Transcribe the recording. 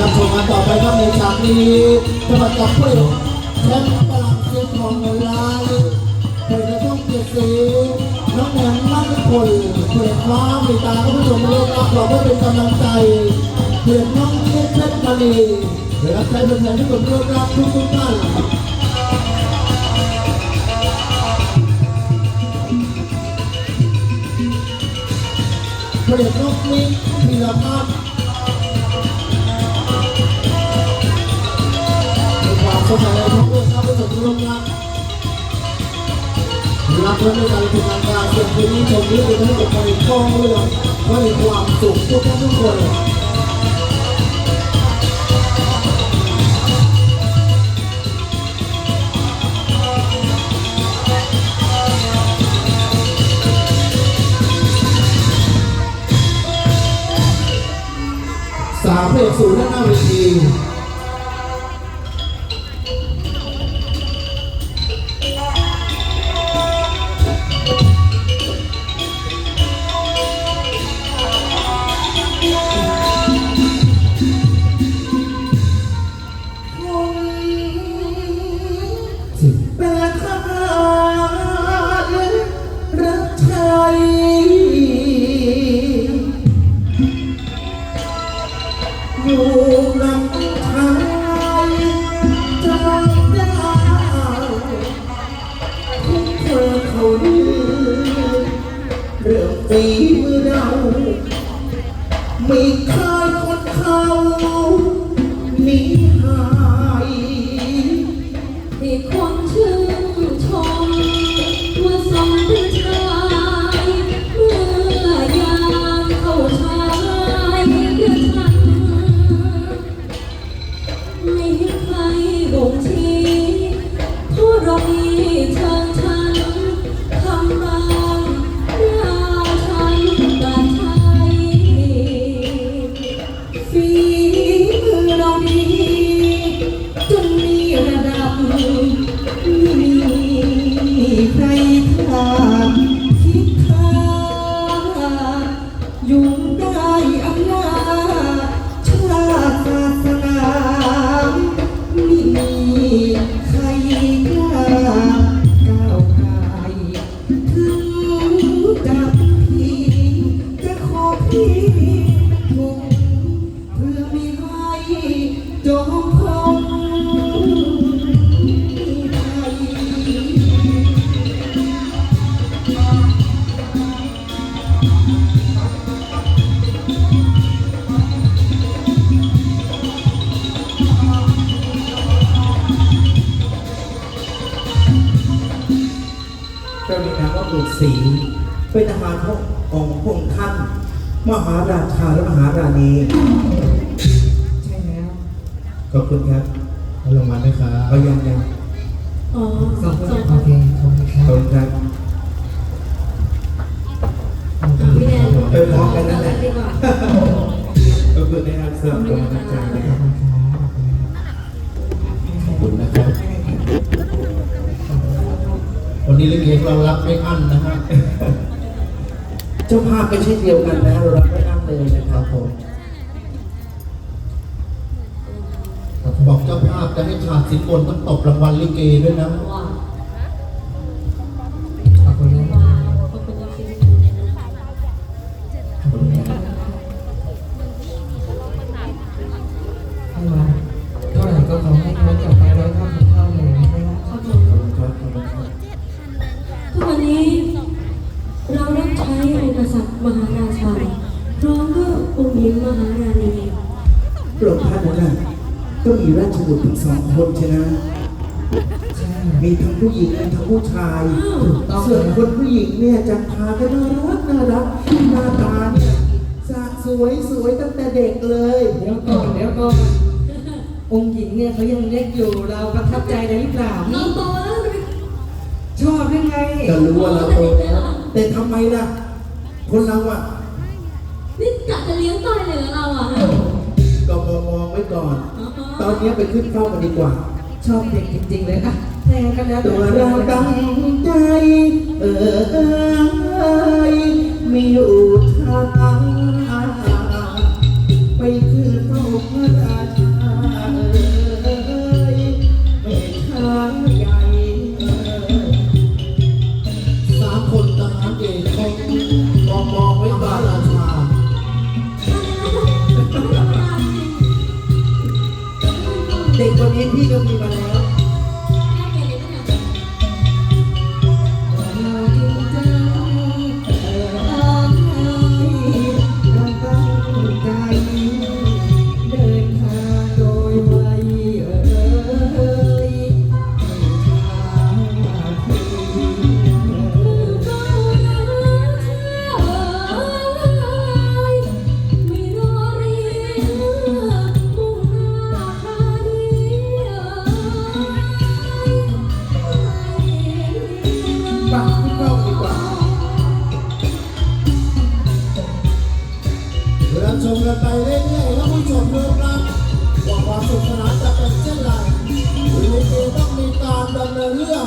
รับชมกันต่อไปครับในฉากนี้จะมาจับผู้แชมป์ตลาดเสียงทองเงินล้านเพื่อจะต้องเกียรติสีน้องแหนมนัทพลเพื่อฟ้ามีตาท่านผู้ชมเลือกรับเราเพื่อเป็นกำลังใจเพื่อน้องเล็กเพชรมณีเพื่อรับใช้เป็นแทนที่ผมเลือกรับทุกทุกๆท่านพระเดชนกมิ้งธีรพัฒน์ สมัยในท้องเรื่องข้าพเจ้าร่วมรักรับเพื่อนในการทำงานการสียงเพลงนี้ชมนี้เป็นทั้งหนท้องเรื่องเพราะมีความสุขทุกท่านทุกคนสามเพลงสู่ด้านหน้าเวที ไม่เคยคนเขาหนีหายที่คนชื่นชมว่าสมเป็นชายเมื่อยามเข้าชายเดือดฉันไม่ให้ใครบ่งชี้เพราะเรามี จ้ามีนามว่าบุตรศรีเป็นทหารขององค์พระองค์ท่าน มหาราชาและมหาราณีใช่แล้วขอบคุณครับให้รางวัลด้วยครับเอายังยังอ๋อขอบคุณสองโอเคขอบคุณคขรัอบบคุณครับพี่แนนเออพร้อมกันนั่นแหละดีกว่าขอบคุณนะครับสำหรับกำลังใจนะครับ นนี้ลิเกเรารับไม่อั้นนะฮะเจ้าภาพก็เช่นเดียวกันนะเรารับไม่อั้นเลยนะครับผมบอกเจ้าภาพจะให้ขาดสินบนต้องตบรางวัลลิเกด้วยนะ ยองค์หญิงมหาราณีพระองค์ท่านนะก็มีราชบุตรถึงสองคนใช่ไหมใช่มีทั้งผู้หญิงมีทั้งผู้ชายถูกต้องส่วนคนผู้หญิงเนี่ยจะพากันน่ารักน่ารักหน้าตาเนี่ยสะสวยสวยตั้งแต่เด็กเลย เดี๋ยวก่อนเดี๋ยวก่อนองค์หญิงเนี่ยเขายังเล็กอยู่เราประทับใจได้หรือเปล่าน้องโตแล้วจะไปชอบยังไงก็รู้ว่าเราโตแล้วแต่ทำไมล่ะ คนเราอะนี่ กะจะเลี้ยงตายเลยเหรอเราอะก็มองมองไว้ก่อนอ๋อตอนนี้ไปขึ้นเฝ้ากันดีกว่า ชอบเด็กจริงๆเลยอะแทนกันแล้วตัวเราตั้งใจ เออมีอยู่ทาง คนนี้พี่ก็มี มกันไปเรื่อยๆแล้วผู้ชมดูครับว่าความสุขสนานจะเป็นเช่นไรหรือเกต้องมีการดำเนินเรื่อง